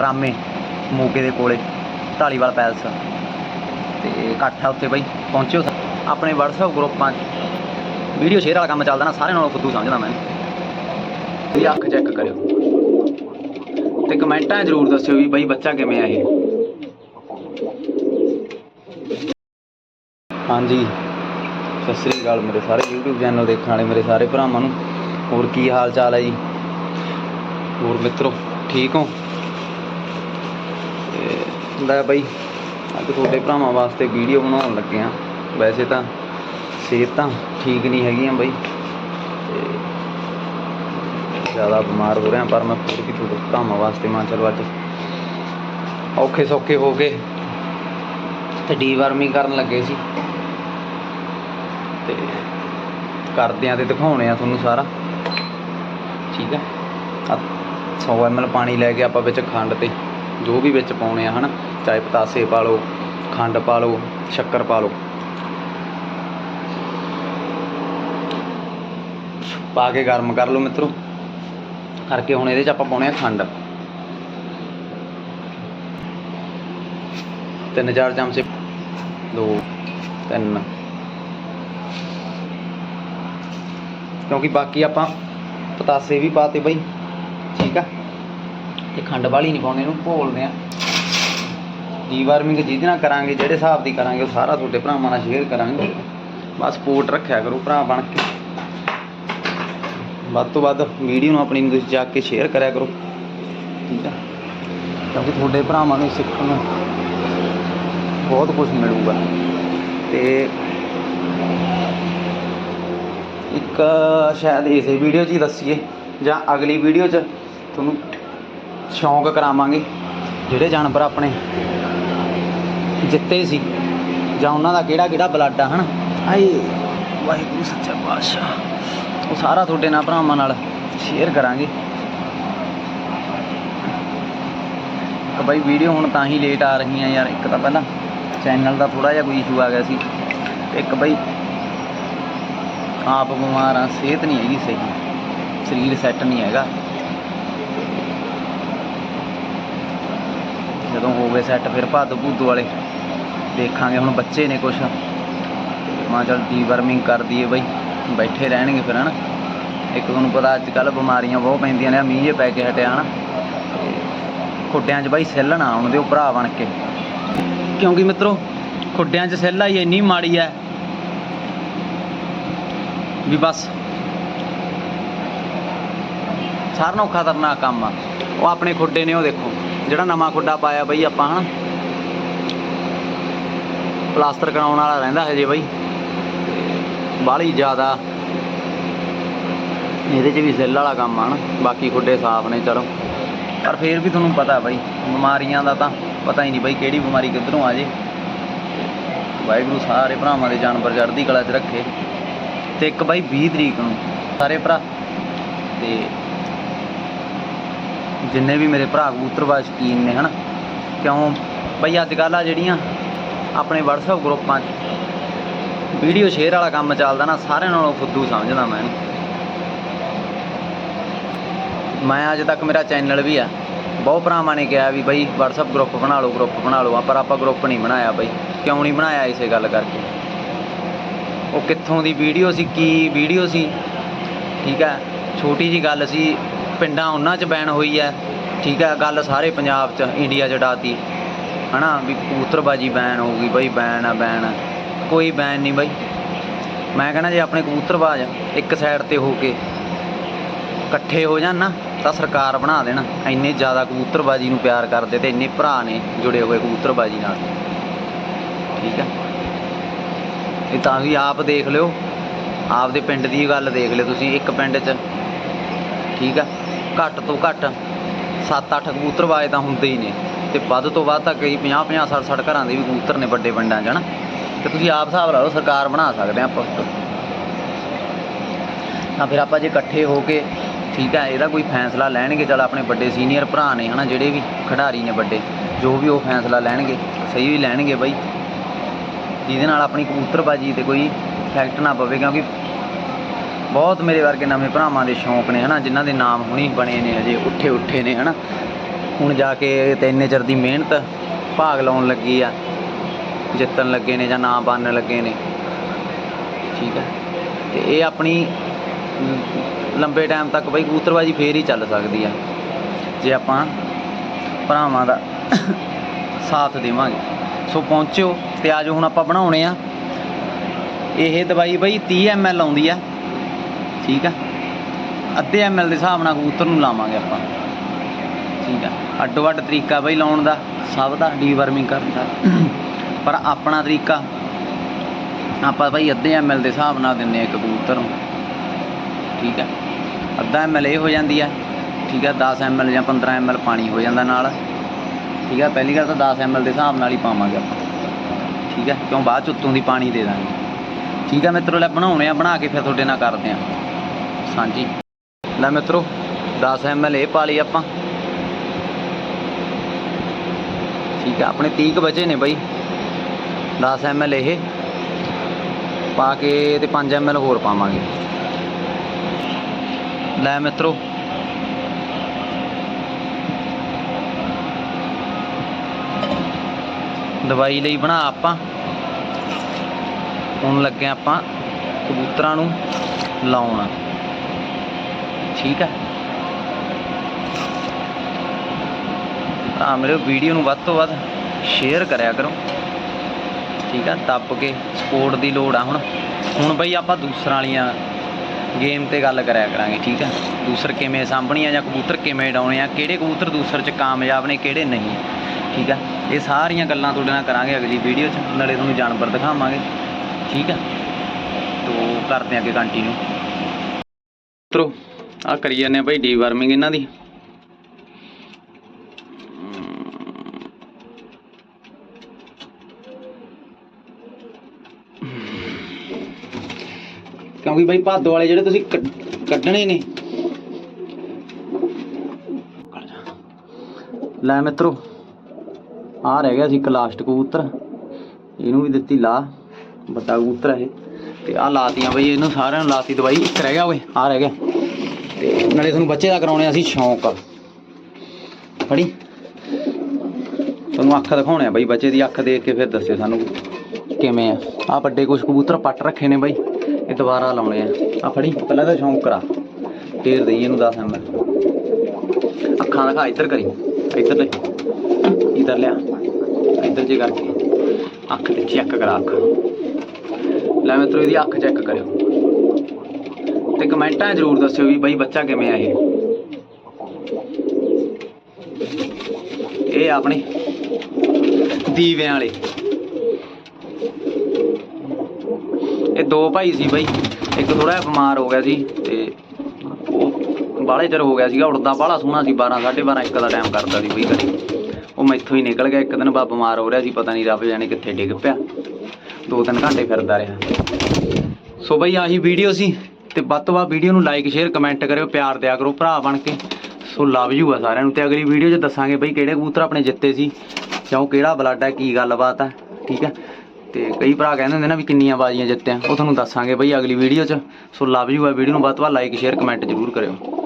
ਰਾਮੇ ਮੋਗੇ ਦੇ ਕੋਲੇ ਢਾਲੀਵਾਲ ਪੈਲਸ। ਤੇ ਇਕੱਠ ਆ ਉੱਥੇ ਬਈ, ਪਹੁੰਚਿਓ ਆਪਣੇ WhatsApp ਗਰੁੱਪਾਂ 'ਚ। ਵੀਡੀਓ ਸ਼ੇਅਰ ਵਾਲਾ ਕੰਮ ਚੱਲਦਾ ਨਾ, ਸਾਰਿਆਂ ਨਾਲੋਂ ਫੁੱਦੂ ਸਮਝਦਾ ਮੈਂ। ਇਹ ਅੱਖ ਚੈੱਕ ਕਰਿਓ। ਤੇ ਕਮੈਂਟਾਂ ਜ਼ਰੂਰ ਦੱਸਿਓ ਵੀ ਬਈ ਬੱਚਾ ਕਿਵੇਂ ਆ ਇਹ। ਹਾਂਜੀ। ਸਤਿ ਸ੍ਰੀ ਅਕਾਲ ਮੇਰੇ ਸਾਰੇ YouTube ਚੈਨਲ ਦੇਖਣ ਵਾਲੇ, ਮੇਰੇ ਸਾਰੇ ਭਰਾਵਾਂ ਨੂੰ। ਹੋਰ ਕੀ ਹਾਲ ਚਾਲ ਹੈ ਜੀ? ਹੋਰ ਮਿੱਤਰੋ, ਠੀਕ ਹੋ? ਤੇ ਲੈ ਬਈ, ਅੱਜ ਤੁਹਾਡੇ ਭਰਾਵਾਂ ਵਾਸਤੇ ਵੀਡੀਓ ਬਣਾਉਣ ਲੱਗੇ ਆ ਵੈਸੇ ਤਾਂ ਸਿਹਤ ਤਾਂ ਠੀਕ ਨਹੀਂ ਹੈਗੀਆਂ ਬਈ। ਤੇ ਜ਼ਿਆਦਾ ਬਿਮਾਰ ਹੋ ਰਿਹਾ, ਪਰ ਮੈਂ ਫਿਰ ਵੀ ਤੁਹਾਡੇ ਭਰਾਵਾਂ ਵਾਸਤੇ ਮਾਂ ਚਲੋ ਅੱਜ ਔਖੇ ਸੌਖੇ ਹੋ ਕੇ ਤੇ ਡੀਵਰਮਿੰਗ ਕਰਨ ਲੱਗੇ ਸੀ। ਤੇ ਕਰਦੇ ਆ ਤੇ ਦਿਖਾਉਣੇ ਆ ਤੁਹਾਨੂੰ ਸਾਰਾ। ਠੀਕ ਆ। ਆ 100 ml ਪਾਣੀ ਲੈ ਕੇ ਆਪਾਂ ਵਿੱਚ ਖੰਡ ਤੇ ਜੋ ਵੀ ਵਿੱਚ ਪਾਉਣੇ ਆ ਹਨਾ, ਚਾਹੇ ਪਤਾਸੇ ਪਾ ਲਓ, ਖੰਡ ਪਾ ਲਓ, ਸ਼ੱਕਰ ਪਾ ਲਓ। ਪਾ ਕੇ ਗਰਮ ਕਰ ਲਓ ਮਿੱਤਰੋ। ਕਰਕੇ ਹੁਣ ਇਹਦੇ ਚ ਆਪਾਂ ਪਾਉਣੇ ਆ ਖੰਡ। ਤਿੰਨ ਚਾਰ ਚਮਚੇ। ਦੋ, ਤਿੰਨ। ਕਿਉਂਕਿ ਬਾਕੀ ਆਪਾਂ ਪਤਾਸੇ ਵੀ ਪਾਤੇ ਬਈ। ਤੇ ਖੰਡ ਵਾਲੀ ਨਹੀਂ ਪਾਉਣੀ ਇਹਨੂੰ ਘੋਲਦੇ ਆ। ਡੀਵਾਰਮਿੰਗ ਜਿਹਦੇ ਨਾਲ ਕਰਾਂਗੇ, ਜਿਹੜੇ ਹਿਸਾਬ ਦੀ ਕਰਾਂਗੇ, ਉਹ ਸਾਰਾ ਤੁਹਾਡੇ ਭਰਾਵਾਂ ਨਾਲ ਸ਼ੇਅਰ ਕਰਾਂਗੇ। ਬਸ ਸਪੋਰਟ ਰੱਖਿਆ ਕਰੋ ਭਰਾ ਬਣ ਕੇ। ਵੱਧ ਤੋਂ ਵੱਧ ਵੀਡੀਓ ਨੂੰ ਆਪਣੀ ਨੂੰ ਜਾ ਕੇ ਸ਼ੇਅਰ ਕਰਿਆ ਕਰੋ। ਠੀਕ ਆ? ਕਿਉਂਕਿ ਤੁਹਾਡੇ ਭਰਾਵਾਂ ਨੂੰ ਸਿੱਖਣ ਨੂੰ ਬਹੁਤ ਕੁਝ ਮਿਲੂਗਾ। ਤੇ ਇੱਕ ਸ਼ਾਇਦ ਇਸੇ ਵੀਡੀਓ 'ਚ ਹੀ ਦੱਸੀਏ, ਜਾਂ ਅਗਲੀ ਵੀਡੀਓ 'ਚ। ਤੁਹਾਨੂੰ ਸ਼ੌਂਕ ਕਰਾਵਾਂਗੇ ਜਿਹੜੇ ਜਾਨਵਰ ਆਪਣੇ ਜਿੱਤੇ ਸੀ ਜਾਂ ਉਹਨਾਂ ਦਾ ਕਿਹੜਾ ਕਿਹੜਾ ਬਲੱਡ ਆ ਹਨਾ? ਆਏ ਵਾਹਿਗੁਰੂ ਸੱਚਾ ਪਾਤਸ਼ਾਹ। ਉਹ ਸਾਰਾ ਤੁਹਾਡੇ ਨਾਲ ਭਰਾਵਾਂ ਨਾਲ ਸ਼ੇਅਰ ਕਰਾਂਗੇ। ਤਾਂ ਬਾਈ ਵੀਡੀਓ ਹੁਣ ਤਾਂ ਹੀ ਲੇਟ ਆ ਰਹੀਆਂ ਯਾਰ ਇੱਕ ਤਾਂ ਪਹਿਲਾਂ ਚੈਨਲ ਦਾ ਥੋੜਾ ਜਿਹਾ ਕੋਈ ਇਸ਼ੂ ਆ ਗਿਆ ਸੀ। ਇੱਕ ਬਾਈ ਆਪ ਬਿਮਾਰ ਆ ਸਿਹਤ ਨਹੀਂ ਹੈਗੀ ਸਹੀ ਸਰੀਰ ਸੈੱਟ ਨਹੀਂ ਹੈਗਾ। ਜਦੋਂ ਹੋਵੇ ਸੈੱਟ ਫਿਰ ਭਾਦੋ ਭੂਦੋ ਵਾਲੇ। ਦੇਖਾਂਗੇ ਹੁਣ ਬੱਚੇ ਨੇ ਕੁਛ। ਮਾਂ ਚਲ ਡੀਵਰਮਿੰਗ ਕਰ ਦਈਏ ਬਈ। ਬੈਠੇ ਰਹਿਣਗੇ ਫਿਰ, ਹਨਾ? ਇੱਕ ਤੁਹਾਨੂੰ ਪਤਾ ਅੱਜ ਕੱਲ ਬਿਮਾਰੀਆਂ ਬਹੁਤ ਪੈਂਦੀਆਂ ਨੇ ਮੀਂਹ ਜੇ ਪੈ ਕੇ ਹਟਿਆ, ਹਨਾ? ਤੇ ਖੁੱਡਿਆਂ 'ਚ ਬਾਈ ਸੈੱਲ ਨਾ ਆਉਣ ਦਿਓ ਭਰਾ ਬਣ ਕੇ। ਕਿਉਂਕਿ ਮਿੱਤਰੋ, ਖੁੱਡਿਆਂ 'ਚ ਸੈੱਲ ਆਈ ਇੰਨੀ ਮਾੜੀ ਐ ਵੀ ਬਸ। ਸਾਰਿਆਂ ਨਾਲੋਂ ਖਤਰਨਾਕ ਕੰਮ ਆ। ਉਹ ਆਪਣੇ ਖੁੱਡੇ ਨੇ, ਉਹ ਦੇਖੋ। ਜਿਹੜਾ ਨਵਾਂ ਖੁੱਡਾ ਪਾਇਆ ਬਈ ਆਪਾਂ, ਹਨਾ? ਪਲਾਸਟਰ ਕਰਾਉਣ ਵਾਲਾ ਰਹਿੰਦਾ ਹਜੇ ਬਈ। ਬਾਹਲੀ ਜ਼ਿਆਦਾ ਇਹਦੇ 'ਚ ਵੀ ਸੈੱਲ ਵਾਲਾ ਕੰਮ ਆ ਨਾ ਬਾਕੀ ਖੁੱਡੇ ਸਾਫ਼ ਨੇ, ਚਲੋ। ਪਰ ਫੇਰ ਵੀ ਤੁਹਾਨੂੰ ਪਤਾ ਬਈ, ਬਿਮਾਰੀਆਂ ਦਾ ਤਾਂ ਪਤਾ ਹੀ ਨਹੀਂ ਬਈ ਕਿਹੜੀ ਬਿਮਾਰੀ ਕਿੱਧਰੋਂ ਆ ਜੇ। ਵਾਹਿਗੁਰੂ ਸਾਰੇ ਭਰਾਵਾਂ ਦੇ ਜਾਨਵਰ ਚੜ੍ਹਦੀ ਕਲਾ 'ਚ ਰੱਖੇ। ਤੇ ਇੱਕ ਬਾਈ 20 ਤਰੀਕ ਨੂੰ, ਸਾਰੇ ਭਰਾ। ਤੇ ਜਿੰਨੇ ਵੀ ਮੇਰੇ ਭਰਾ ਕਬੂਤਰਵਾ ਸ਼ੌਕੀਨ ਨੇ, ਹਨਾ? ਕਿਉਂ? ਬਈ ਅੱਜ ਕੱਲ੍ਹ ਆ ਜਿਹੜੀਆਂ ਆਪਣੇ WhatsApp ਗਰੁੱਪਾਂ 'ਚ ਵੀਡੀਓ ਸ਼ੇਅਰ ਵਾਲਾ ਕੰਮ ਚੱਲਦਾ ਨਾ, ਸਾਰਿਆਂ ਨਾਲੋਂ ਫੁੱਦੂ ਸਮਝਦਾ ਮੈਂ। ਮੈਂ ਅੱਜ ਤੱਕ ਮੇਰਾ ਚੈਨਲ ਵੀ ਆ। ਬਹੁਤ ਭਰਾਵਾਂ ਨੇ ਕਿਹਾ ਵੀ ਬਈ WhatsApp ਗਰੁੱਪ ਬਣਾ ਲਓ ਗਰੁੱਪ ਬਣਾ ਲਓ, ਪਰ ਆਪਾਂ ਗਰੁੱਪ ਨਹੀਂ ਬਣਾਇਆ ਬਈ। ਕਿਉਂ ਨਹੀਂ ਬਣਾਇਆ ਇਸੇ ਗੱਲ ਕਰਕੇ? ਉਹ ਕਿੱਥੋਂ ਦੀ ਵੀਡੀਓ ਸੀ, ਕੀ ਵੀਡੀਓ ਸੀ? ਠੀਕ ਹੈ ਛੋਟੀ ਜੀ ਗੱਲ ਸੀ ਪਿੰਡਾਂ ਉਹਨਾਂ 'ਚ ਬੈਨ ਹੋਈ ਹੈ। ਠੀਕ ਹੈ, ਗੱਲ ਸਾਰੇ ਪੰਜਾਬ 'ਚ, ਇੰਡੀਆ 'ਚ ਡਾਤੀ। ਹਨਾ, ਵੀ ਕਬੂਤਰਬਾਜੀ ਬੈਨ ਹੋ ਗਈ ਬਈ, ਬੈਨ ਆ ਬੈਨ ਆ। ਕੋਈ ਬੈਨ ਨਹੀਂ ਬਈ। ਮੈਂ ਕਹਿੰਦਾ ਜੇ ਆਪਣੇ ਕਬੂਤਰਬਾਜ਼ ਇੱਕ ਸਾਈਡ ਤੇ ਹੋ ਕੇ ਇਕੱਠੇ ਹੋ ਜਾਣ ਨਾ, ਤਾਂ ਸਰਕਾਰ ਬਣਾ ਦੇਣ। ਇੰਨੇ ਜ਼ਿਆਦਾ ਕਬੂਤਰਬਾਜੀ ਨੂੰ ਪਿਆਰ ਕਰਦੇ ਤੇ ਇੰਨੇ ਭਰਾ ਨੇ ਜੁੜੇ ਹੋਏ ਕਬੂਤਰਬਾਜੀ ਨਾਲ। ਠੀਕ ਹੈ। ਇਹ ਤਾਂ ਵੀ ਆਪ ਦੇਖ ਲਿਓ। ਆਪਦੇ ਪਿੰਡ ਦੀ ਗੱਲ ਦੇਖ ਲਿਓ ਤੁਸੀਂ, ਇੱਕ ਪਿੰਡ 'ਚ। ਠੀਕ ਆ ਘੱਟ ਤੋਂ ਘੱਟ 7-8 ਕਬੂਤਰਬਾਜ਼ ਤਾਂ ਹੁੰਦੇ ਹੀ ਨੇ। ਤੇ ਵੱਧ ਤੋਂ ਵੱਧ ਤਾਂ ਕਈ 50-50 60-60 ਘਰਾਂ ਦੇ ਵੀ ਕਬੂਤਰ ਨੇ ਵੱਡੇ ਪਿੰਡਾਂ 'ਚ, ਹਨਾ? ਤੇ ਤੁਸੀਂ ਆਪ ਹਿਸਾਬ ਲਾ ਲਓ, ਸਰਕਾਰ ਬਣਾ ਸਕਦੇ ਆ ਆਪਾਂ। ਤਾਂ ਫਿਰ ਆਪਾਂ ਜੇ ਇਕੱਠੇ ਹੋ ਕੇ, ਠੀਕ ਹੈ ਇਹਦਾ ਕੋਈ ਫੈਸਲਾ ਲੈਣਗੇ, ਚਲ ਆਪਣੇ ਵੱਡੇ ਸੀਨੀਅਰ ਭਰਾ ਨੇ, ਹਨਾ, ਜਿਹੜੇ ਵੀ ਖਿਡਾਰੀ ਨੇ ਵੱਡੇ, ਜੋ ਵੀ ਉਹ ਫੈਸਲਾ ਲੈਣਗੇ, ਸਹੀ ਵੀ ਲੈਣਗੇ ਬਾਈ। ਜਿਹਦੇ ਨਾਲ ਆਪਣੀ ਕਬੂਤਰਬਾਜੀ ਤੇ ਕੋਈ ਇਫੈਕਟ ਨਾ ਪਵੇ, ਕਿਉਂਕਿ ਬਹੁਤ ਮੇਰੇ ਵਰਗੇ ਨਵੇਂ ਭਰਾਵਾਂ ਦੇ ਸ਼ੌਂਕ ਨੇ, ਹਨਾ, ਜਿਨ੍ਹਾਂ ਦੇ ਨਾਮ ਹੁਣੀ ਬਣੇ ਨੇ, ਅਜੇ ਉੱਠੇ ਉੱਠੇ ਨੇ, ਹਨਾ। ਹੁਣ ਜਾ ਕੇ ਤੇ ਇੰਨੇ ਚਿਰ ਦੀ ਮਿਹਨਤ ਭਾਗ ਲਾਉਣ ਲੱਗੀ ਆ, ਜਿੱਤਣ ਲੱਗੇ ਨੇ ਜਾਂ ਨਾਂ ਬਣਨ ਲੱਗੇ ਨੇ। ਠੀਕ ਹੈ ਤੇ ਇਹ ਆਪਣੀ ਲੰਬੇ ਟਾਈਮ ਤੱਕ ਬਈ ਕਬੂਤਰਬਾਜੀ ਫੇਰ ਹੀ ਚੱਲ ਸਕਦੀ ਆ, ਜੇ ਆਪਾਂ ਭਰਾਵਾਂ ਦਾ ਸਾਥ ਦੇਵਾਂਗੇ। ਸੋ ਪਹੁੰਚਿਓ ਤੇ ਆਜੋ ਹੁਣ ਆਪਾਂ ਬਣਾਉਣੇ ਆ। ਇਹ ਦਵਾਈ ਬਈ 30 ml ਆਉਂਦੀ ਆ। ਠੀਕ ਆ? ਅੱਧੇ ml ਦੇ ਹਿਸਾਬ ਨਾਲ ਕਬੂਤਰ ਨੂੰ ਲਾਵਾਂਗੇ ਆਪਾਂ। ਠੀਕ ਆ? ਅੱਡੋ ਅੱਡ ਤਰੀਕਾ ਬਈ ਲਾਉਣ ਦਾ, ਸਭ ਦਾ ਡੀਵਰਮਿੰਗ ਕਰਨ ਦਾ। ਪਰ ਆਪਣਾ ਤਰੀਕਾ, ਆਪਾਂ ਬਈ ਅੱਧੇ ml ਦੇ ਹਿਸਾਬ ਨਾਲ ਦਿੰਨੇ ਆ ਕਬੂਤਰ ਨੂੰ। ਠੀਕ ਹੈ ਅੱਧਾ ml ਇਹ ਹੋ ਜਾਂਦੀ ਆ, ਠੀਕ ਹੈ 10 ml ਜਾਂ 15 ml ਪਾਣੀ ਹੋ ਜਾਂਦਾ ਨਾਲ। ਠੀਕ ਹੈ ਪਹਿਲੀ ਗੱਲ ਤਾਂ 10 ml ਦੇ ਹਿਸਾਬ ਨਾਲ ਹੀ ਪਾਵਾਂਗੇ ਆਪਾਂ। ਠੀਕ ਹੈ ਕਿਉਂ? ਬਾਅਦ ਚ ਉੱਤੋਂ ਦੀ ਪਾਣੀ ਦੇ ਦਾਂਗੇ। ਠੀਕ ਆ ਮਿੱਤਰੋ? ਲੈ ਬਣਾਉਣੇ ਆ, ਬਣਾ ਕੇ ਫਿਰ ਤੁਹਾਡੇ ਨਾਲ ਕਰਦੇ ਆ। ਸਾਂਝੀ ਲੈ ਮਿੱਤਰੋ 10 ml ਇਹ ਪਾ ਲਈ ਆਪਾਂ। ਠੀਕ ਹੈ ਆਪਣੇ 30 ਬਚੇ ਨੇ ਬਈ। 10 ml ਇਹ ਪਾ ਕੇ ਤੇ 5 ml ਹੋਰ ਪਾਵਾਂਗੇ। ਲੈ ਮਿੱਤਰੋ। ਦਵਾਈ ਲਈ ਬਣਾ ਆਪਾਂ। ਹੁਣ ਲੱਗੇ ਆਪਾਂ ਕਬੂਤਰਾਂ ਨੂੰ ਲਾਉਣ। ਠੀਕ ਹੈ। ਤਾਂ ਮੇਰੇ ਵੀਡੀਓ ਨੂੰ ਵੱਧ ਤੋਂ ਵੱਧ ਸ਼ੇਅਰ ਕਰਿਆ ਕਰੋ। ਠੀਕ ਆ ਦੱਬ ਕੇ ਸਪੋਰਟ ਦੀ ਲੋੜ ਆ ਹੁਣ। ਹੁਣ ਬਈ ਆਪਾਂ ਦੂਸਰਾਂ ਵਾਲੀਆਂ ਗੇਮ ਤੇ ਗੱਲ ਕਰਿਆ ਕਰਾਂਗੇ, ਠੀਕ ਆ ਦੂਸਰ ਕਿਵੇਂ ਸਾਂਭਣੀ ਆ ਜਾਂ ਕਬੂਤਰ ਕਿਵੇਂ ਡਾਉਣੇ ਆ, ਕਿਹੜੇ ਕਬੂਤਰ ਦੂਸਰ ਚ ਕਾਮਯਾਬ ਨੇ, ਕਿਹੜੇ ਨਹੀਂ। ਠੀਕ ਆ ਇਹ ਸਾਰੀਆਂ ਗੱਲਾਂ ਤੁਹਾਡੇ ਨਾਲ ਕਰਾਂਗੇ ਅਗਲੀ ਵੀਡੀਓ ਚ, ਨਾਲੇ ਤੁਹਾਨੂੰ ਜਾਨਵਰ ਦਿਖਾਵਾਂਗੇ। ਠੀਕ ਆ ਤੋ ਕਰਦੇ ਆਂ ਕੰਟੀਨਿਊ ਮਿੱਤਰੋ ਆ ਕਰੀ ਜਾਂਦੇ ਆ ਭਾਈ ਡੀਵਰਮਿੰਗ ਇਹਨਾਂ ਦੀ। ਕਿਉਂਕਿ ਭਾਈ ਭਾਦੋ ਵਾਲੇ ਜਿਹੜੇ ਤੁਸੀਂ ਕੱਢ- ਕੱਢਣੇ ਨੇ। ਲੈ ਮਿੱਤਰੋ ਆ ਰਹਿ ਗਿਆ ਸੀ ਇੱਕ ਲਾਸਟ ਕਬੂਤਰ। ਇਹਨੂੰ ਵੀ ਦਿੱਤੀ ਲਾ ਵੱਡਾ ਕਬੂਤਰ ਹੈ ਇਹ। ਤੇ ਆ ਲਾਤੀਆਂ ਬਈ ਇਹਨੂੰ ਸਾਰਿਆਂ ਨੂੰ ਲਾਤੀ ਦਵਾਈ ਇੱਕ ਰਹਿ ਗਿਆ ਓਏ ਆ ਰਹਿ ਗਿਆ। ਤੇ ਨਾਲੇ ਤੁਹਾਨੂੰ ਬੱਚੇ ਦਾ ਕਰਾਉਣੇ ਅਸੀਂ ਸ਼ੌਂਕ ਫੜੀ। ਤੁਹਾਨੂੰ ਅੱਖ ਦਿਖਾਉਣੇ ਆ ਬਈ, ਬੱਚੇ ਦੀ ਅੱਖ ਦੇਖ ਕੇ ਫਿਰ ਦੱਸਿਓ ਸਾਨੂੰ ਕਿਵੇਂ ਆ। ਆ ਵੱਡੇ ਕੁਛ ਕਬੂਤਰ ਪੱਟ ਰੱਖੇ ਨੇ ਬਈ, ਇਹ ਦੁਬਾਰਾ ਲਾਉਣੇ ਆ। ਆ ਫੜੀ, ਪਹਿਲਾਂ ਤਾਂ ਸ਼ੌਂਕ ਕਰਾ। ਫੇਰ ਦੇਈ ਇਹਨੂੰ 10 ml ਅੱਖਾਂ ਦਿਖਾ ਇੱਧਰ ਕਰੀ, ਇੱਧਰ ਲੈ ਇੱਧਰ ਲਿਆ। ਇੱਧਰ ਜੇ ਕਰਕੇ। ਅੱਖ ਤੇ ਚੈੱਕ ਕਰਾ ਅੱਖ। ਲੈ ਮਿੱਤਰੋ, ਇਹਦੀ ਅੱਖ ਚੈੱਕ ਕਰਿਓ। ਤੇ ਕਮੈਂਟਾਂ ਜ਼ਰੂਰ ਦੱਸਿਓ ਵੀ ਬਈ ਬੱਚਾ ਕਿਵੇਂ ਆ ਇਹ। ਇਹ ਆਪਣੇ ਦੀਵਿਆਂ ਵਾਲੇ। ਇਹ ਦੋ ਭਾਈ ਸੀ ਬਈ। ਇੱਕ ਥੋੜਾ ਜਿਹਾ ਬਿਮਾਰ ਹੋ ਗਿਆ ਸੀ ਤੇ ਉਹ ਬਾਹਲੇ ਚਿਰ ਹੋ ਗਿਆ ਸੀਗਾ ਉੜਦਾ ਬਾਹਲਾ ਸੋਹਣਾ ਸੀ 12 12:30 ਇੱਕ ਦਾ ਟਾਈਮ ਕਰਦਾ ਸੀ ਬਈ ਘਰੇ। ਉਹ ਮੈਥੋਂ ਹੀ ਨਿਕਲ ਗਿਆ, ਇੱਕ ਦਿਨ ਬਾ ਬਿਮਾਰ ਹੋ ਰਿਹਾ ਸੀ, ਪਤਾ ਨਹੀਂ ਰੱਬ ਜਾਣੇ ਕਿੱਥੇ ਡਿੱਗ ਪਿਆ। ਦੋ ਤਿੰਨ ਘੰਟੇ ਫਿਰਦਾ ਰਿਹਾ। ਸੋ ਬਈ ਆਹੀ ਵੀਡੀਓ ਸੀ। ਤੇ ਵੱਧ ਤੋਂ ਵੱਧ ਵੀਡੀਓ ਨੂੰ ਲਾਈਕ ਸ਼ੇਅਰ ਕਮੈਂਟ ਕਰਿਓ, ਪਿਆਰ ਦਿਆ ਕਰੋ, ਭਰਾ ਬਣ ਕੇ। ਸੋ ਲਵ ਯੂ ਆ ਸਾਰਿਆਂ ਨੂੰ। ਤੇ ਅਗਲੀ ਵੀਡੀਓ 'ਚ ਦੱਸਾਂਗੇ ਬਈ ਕਿਹੜੇ ਕਬੂਤਰ ਆਪਣੇ ਜਿੱਤੇ ਸੀ, ਜਾਂ ਉਹ ਕਿਹੜਾ ਬਲੱਡ ਹੈ ਕੀ ਗੱਲਬਾਤ ਹੈ ਠੀਕ ਹੈ ਤੇ ਕਈ ਭਰਾ ਕਹਿੰਦੇ ਹੁੰਦੇ ਨਾ ਵੀ ਕਿੰਨੀਆਂ ਬਾਜ਼ੀਆਂ ਜਿੱਤਿਆ, ਉਹ ਤੁਹਾਨੂੰ ਦੱਸਾਂਗੇ ਬਈ ਅਗਲੀ ਵੀਡੀਓ 'ਚ। ਸੋ ਲਵ ਯੂ ਆ ਵੀਡੀਓ ਨੂੰ। ਵੱਧ ਤੋਂ ਵੱਧ ਲਾਈਕ ਸ਼ੇਅਰ ਕਮੈਂਟ ਜ਼ਰੂਰ ਕਰਿਓ।